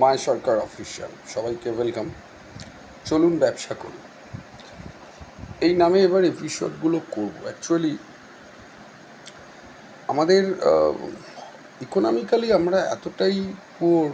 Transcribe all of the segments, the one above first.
মায় সরকার অফিসিয়াল সবাইকে ওয়েলকাম চলুন ব্যবসা করি। এই নামে এবার এপিসোডগুলো করব। অ্যাকচুয়ালি আমাদের ইকোনমিক্যালি আমরা এতটাই পুয়ার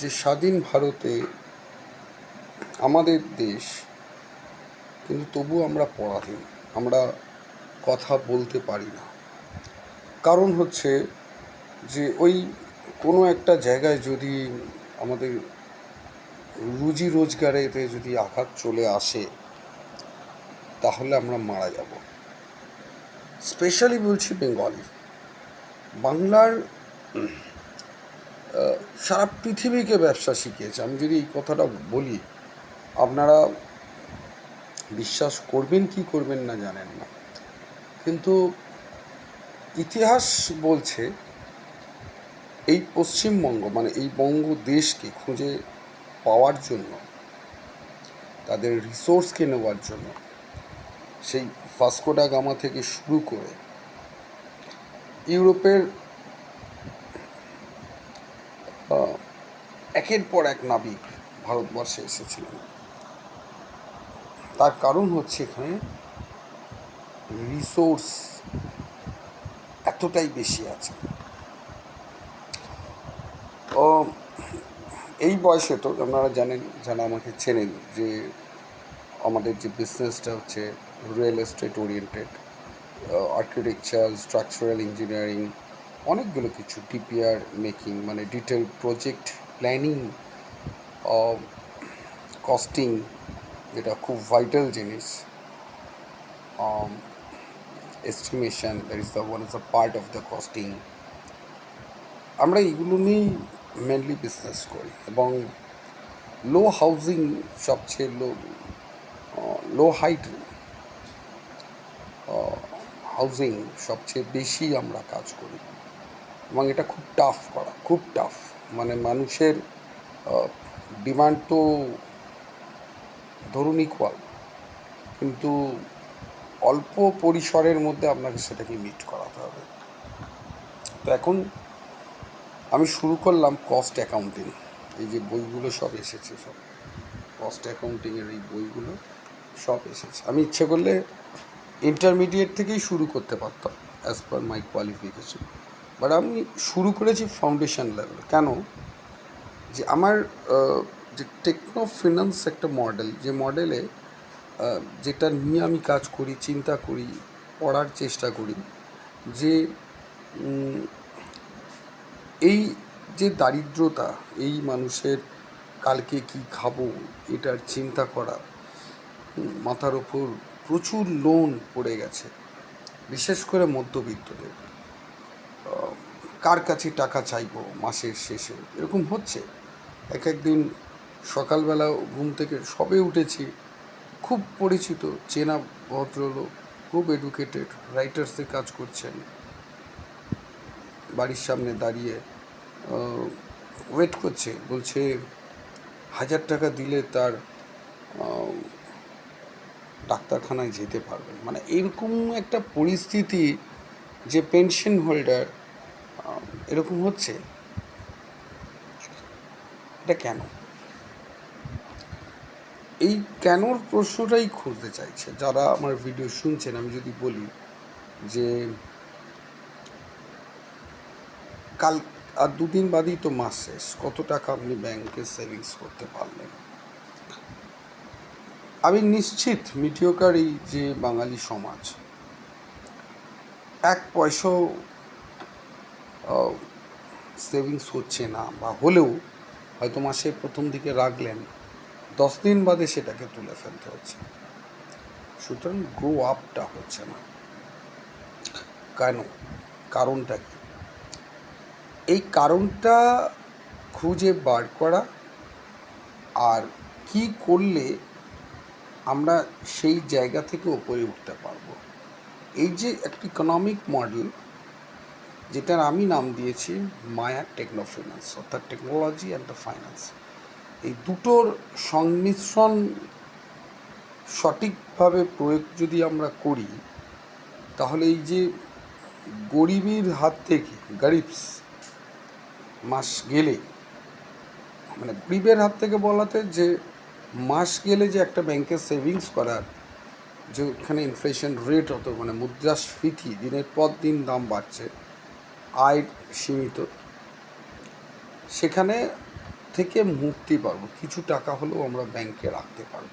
যে স্বাধীন ভারতে আমাদের দেশ, কিন্তু তবু আমরা পরাধীন। আমরা কথা বলতে পারি না। কারণ হচ্ছে যে ওই কোনো একটা জায়গায় যদি আমাদের রুজি রোজগারেতে যদি আঘাত চলে আসে, তাহলে আমরা মারা যাব। স্পেশালি বলছি বেঙ্গলি বাংলার সারা পৃথিবীকে ব্যবসা শিখিয়েছে। আমি যদি এই কথাটা বলি, আপনারা বিশ্বাস করবেন কি করবেন না জানেন না। কিন্তু ইতিহাস বলছে এই পশ্চিমবঙ্গ মানে এই বঙ্গ দেশকে খুঁজে পাওয়ার জন্য, তাদের রিসোর্সকে নেওয়ার জন্য, সেই ফাস্কোডা গামা থেকে শুরু করে ইউরোপের একের পর এক নাবিক ভারতবর্ষে এসেছিলেন। তার কারণ হচ্ছে এখানে রিসোর্স এতটাই বেশি আছে। ও, এই বয়সে তো আপনারা জানেন, যারা আমাকে চেনেন যে আমাদের যে বিজনেসটা হচ্ছে real estate oriented architecture structural engineering অনেকগুলো কিছু টিপিআর মেকিং মানে ডিটেল প্রজেক্ট প্ল্যানিং কস্টিং যেটা খুব ভাইটাল জিনিস। Estimation that is the one is the part of the costing আমরা এগুলো নিয়েই মেনলি বিজনেস করি এবং লো হাউজিং সবচেয়ে লো লো হাইট হাউজিং সবচেয়ে বেশি আমরা কাজ করি এবং এটা খুব টাফ করা, খুব টাফ মানে মানুষের ডিমান্ড তো ধরুন ইকুয়াল কিন্তু অল্প পরিসরের মধ্যে আপনাকে সেটাকে মিট করাতে হবে। তো এখন আমি শুরু করলাম কস্ট অ্যাকাউন্টিং এই যে বইগুলো সব এসেছে সব। কস্ট অ্যাকাউন্টিংয়ের এই বইগুলো সব এসেছে। আমি ইচ্ছে করলে ইন্টারমিডিয়েট থেকেই শুরু করতে পারতাম as per my qualification but আমি শুরু করেছি ফাউন্ডেশন লেভেল কেন? যে আমার যে টেকনো ফিনান্স একটা মডেল যে মডেলে যেটা নিয়ে আমি কাজ করি, চিন্তা করি, পড়ার চেষ্টা করি, যে এই যে দারিদ্রতা, এই মানুষের কালকে কি খাব, এটার চিন্তা করা মাথার ওপর প্রচুর লোন পড়ে গেছে, বিশেষ করে মধ্যবিত্তদের। কার কাছে টাকা চাইব মাসের শেষে? এরকম হচ্ছে। এক একদিন সকালবেলা ঘুম থেকে সবে উঠেছি, খুব পরিচিত, চেনা ভদ্রলোক, খুব এডুকেটেড রাইটার্সে কাজ করছেন। বাড়ির সামনে দাঁড়িয়ে ওয়েট করছে, বলছে, হাজার টাকা দিলে তার ডাক্তারখানায় যেতে পারবেন মানে এরকম একটা পরিস্থিতি যে পেনশন হোল্ডার এরকম হচ্ছে। এটা কেন? এই কেনর প্রশ্নটাই খুঁজতে চাইছে। যারা আমার ভিডিও শুনছেন, আমি যদি বলি যে কাল, আর দুদিন বাদেই তো মাস শেষ। কত টাকা আপনি ব্যাংকে সেভিংস করতে পারলেন? আমি নিশ্চিত মিডিয়কার এই যে বাঙালি সমাজ, এক পয়সাও সেভিংস হচ্ছে না, বা হলেও হয়তো মাসে প্রথম দিকে রাখলেন, দশ দিন বাদে সেটাকে তুলে ফেলতে হচ্ছে। সুতরাং গ্রো আপটা হচ্ছে না। কেন? কারণটা কি? এই কারণটা খুঁজে বার করা আর কি করলে আমরা সেই জায়গা থেকে উপরে উঠতে পারব। এই যে একটা ইকোনমিক মডেল যেটার আমি নাম দিয়েছি মায়া টেকনো ফিনান্স অর্থাৎ টেকনোলজি অ্যান্ড দ্য ফাইন্যান্স এই দুটোর সংমিশ্রণ সঠিকভাবে প্রয়োগ যদি আমরা করি, তাহলে এই যে গরিবের হাত থেকে, গরিবস মাস গেলে মানে গরিবের হাত থেকে বলাতে যে মাস গেলে যে একটা ব্যাংকে সেভিংস করার যে ওখানে ইনফ্লেশন রেট হতো মানে মুদ্রাস্ফীতি দিনের পর দিন দাম বাড়ছে, আয় সীমিত, সেখানে থেকে মুক্তি পাবো। কিছু টাকা হলেও আমরা ব্যাংকে রাখতে পারব।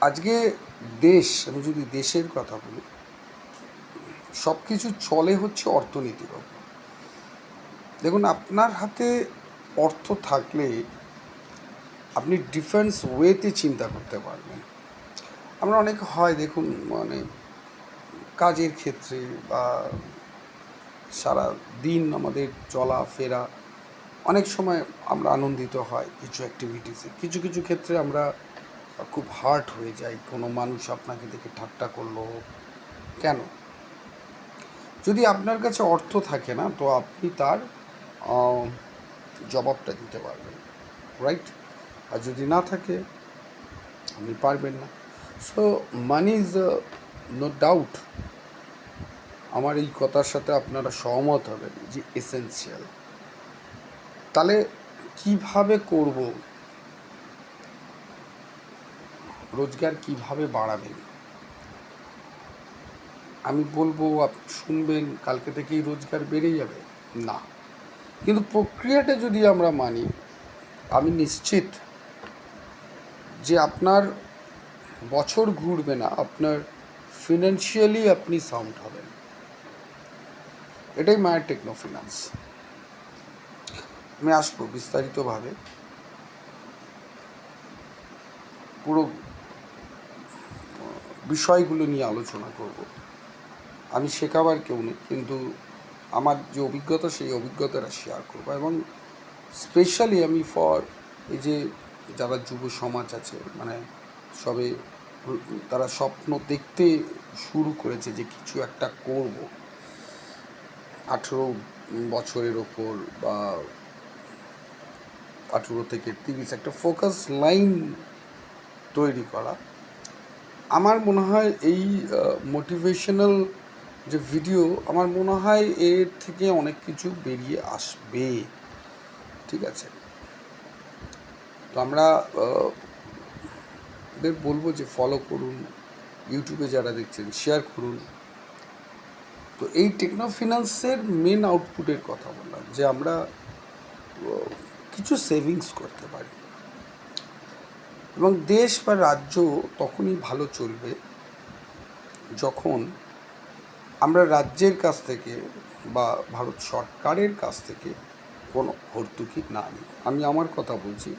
আজকে দেশ, আমি যদি দেশের কথা বলি সব কিছু চলে হচ্ছে অর্থনীতির ওপর দেখুন, আপনার হাতে অর্থ থাকলে আপনি ডিফারেন্স ওয়েতে চিন্তা করতে পারবেন। আমরা অনেক হয় দেখুন মানে কাজের ক্ষেত্রে বা সারা দিন আমাদের চলাফেরা, অনেক সময় আমরা আনন্দিত হয় কিছু অ্যাক্টিভিটিসে কিছু কিছু ক্ষেত্রে আমরা খুব হার্ট হয়ে যাই, কোনো মানুষ আপনাকে দেখে ঠাট্টা করল, কেন? যদি আপনার কাছে অর্থ থাকে না, তো আপনি তার জবাবটা দিতে পারবেন রাইট আর যদি না থাকে, আপনি পারবেন না। So money is no doubt আমার এই কথার সাথে আপনারা সহমত হবেন যে এসেন্সিয়াল তাহলে কীভাবে করব? রোজগার কীভাবে বাড়াবেন? আমি বলব আপনি শুনবেন, কালকে থেকেই রোজগার বেড়ে যাবে? না। কিন্তু প্রক্রিয়াটা যদি আমরা মানি, আমি নিশ্চিত যে আপনার বছর ঘুরবে না, আপনার ফিনান্সিয়ালি আপনি সাউন্ড হবেন। এটাই মায়ের টেকনো ফিনান্স আমি আসব বিস্তারিতভাবে। পুরো বিষয়গুলো নিয়ে আলোচনা করব। আমি শেখাবার কেউ নেই, কিন্তু আমার যে অভিজ্ঞতা, সেই অভিজ্ঞতাটা শেয়ার করব। এবং স্পেশালি আমি ফর এই যে যারা যুব সমাজ আছে মানে সবে তারা স্বপ্ন দেখতে শুরু করেছে যে কিছু একটা করব। আঠেরো বছরের ওপর বা আঠেরো থেকে তিরিশ একটা ফোকাস লাইন তৈরি করা। আমার মনে হয় এই মোটিভেশনাল যে ভিডিও আমার মনে হয় এর থেকে অনেক কিছু বেরিয়ে আসবে। ঠিক আছে? তো আমরা বলব যে ফলো করুন ইউটিউবে যারা দেখছেন শেয়ার করুন। তো এই টেকনো ফিনান্সের মেন আউটপুটের কথা বললাম, যে আমরা কিছু সেভিংস করতে পারি। এবং দেশ বা রাজ্য তখনই ভালো চলবে যখন আমরা রাজ্যের কাছ থেকে বা ভারত সরকারের কাছ থেকে কোনো ভর্তুকি না নিই। আমি আমার কথা বলছি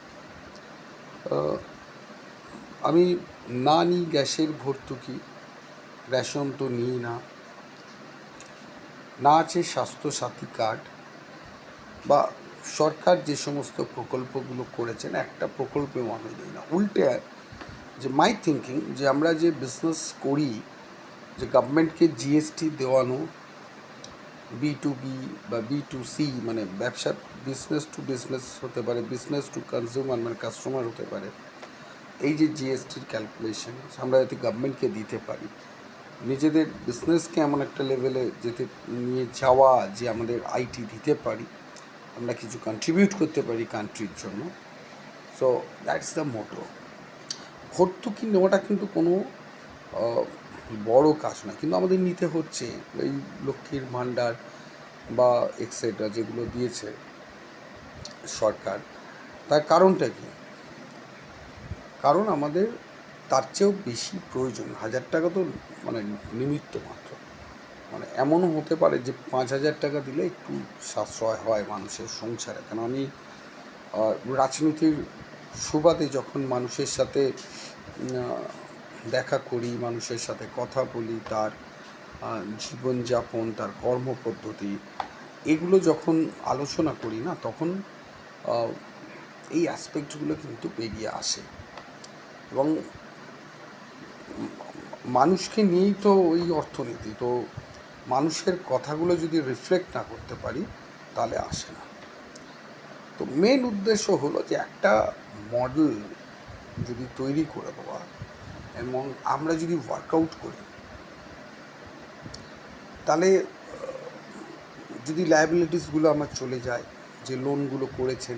আমি না নিই গ্যাসের ভর্তুকি, রেশন তো নিই না। না আছে স্বাস্থ্যসাথী কার্ড বা সরকার যে সমস্ত প্রকল্পগুলো করেছেন, একটা প্রকল্পেও আমি দিই না। উল্টে যে মাই থিঙ্কিং যে আমরা যে বিজনেস করি যে গভর্নমেন্টকে জিএসটি দেওয়ানো বি টু বি বা বি টু সি মানে ব্যবসা বিজনেস টু বিজনেস হতে পারে বিজনেস টু কনজিউমার মানে কাস্টমার হতে পারে, এই যে জিএসটির ক্যালকুলেশন আমরা যাতে গভর্নমেন্টকে দিতে পারি। নিজেদের বিজনেসকে এমন একটা লেভেলে যেতে নিয়ে যাওয়া যে আমাদের আইটি দিতে পারি, আমরা কিছু কন্ট্রিবিউট করতে পারি কান্ট্রির জন্য। সো দ্যাটস দ্য মোটো ভর্তুকি নেওয়াটা কিন্তু কোনো বড় কাজ না কিন্তু আমাদের নিতে হচ্ছে। এই লক্ষ্মীর ভাণ্ডার বা এক্সেট্রা যেগুলো দিয়েছে সরকার, তার কারণটা কি? কারণ আমাদের তার চেয়েও বেশি প্রয়োজন, হাজার টাকা তো মানে নিমিত্ত মাত্র। মানে এমনও হতে পারে যে পাঁচ হাজার টাকা দিলে একটু সাশ্রয় হয় মানুষের সংসারে। কেন আমি রাজনীতির সুবাদে যখন মানুষের সাথে দেখা করি, মানুষের সাথে কথা বলি, তার জীবনযাপন, তার কর্মপদ্ধতি। এগুলো যখন আলোচনা করি না, তখন এই অ্যাসপেক্টগুলো কিন্তু বেরিয়ে আসে। এবং মানুষকে নিয়েই তো ওই অর্থনীতি, তো মানুষের কথাগুলো যদি রিফ্লেক্ট না করতে পারি, তাহলে আসে না। তো মেন উদ্দেশ্য হলো যে একটা মডেল যদি তৈরি করে দেওয়া এবং আমরা যদি ওয়ার্কআউট করি, তাহলে যদি লায়াবিলিটিসগুলো আমার চলে যায়, যে লোনগুলো করেছেন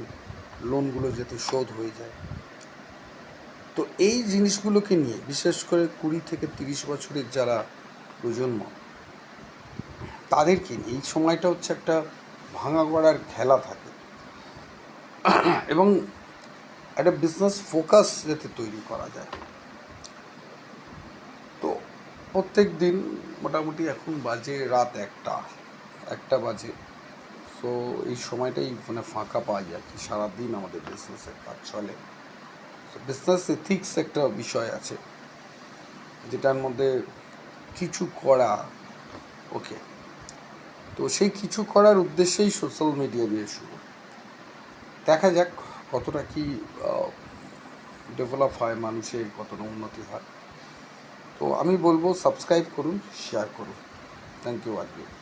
লোনগুলো যাতে শোধ হয়ে যায়, তো এই জিনিসগুলোকে নিয়ে, বিশেষ করে কুড়ি থেকে তিরিশ বছরের যারা প্রজন্ম, তাদেরকে এই সময়টা হচ্ছে একটা ভাঙা গড়ার খেলা থাকে। এবং একটা বিজনেস ফোকাস যাতে তৈরি করা যায়। প্রত্যেক দিন মোটামুটি এখন বাজে রাত একটা একটা বাজে। সো এই সময়টাই মানে ফাঁকা পাওয়া যায় কি, সারাদিন আমাদের বিজনেসের কাজ চলে। বিজনেস এথিক্স একটা বিষয় আছে, যেটার মধ্যে কিছু করা ওকে তো সেই কিছু করার উদ্দেশ্যেই সোশ্যাল মিডিয়া দিয়ে শুরু। দেখা যাক কতটা কি ডেভেলপ হয় মানুষের, কতটা উন্নতি হয়। তো আমি বলব সাবস্ক্রাইব করুন শেয়ার করুন। থ্যাংক ইউ আজকে।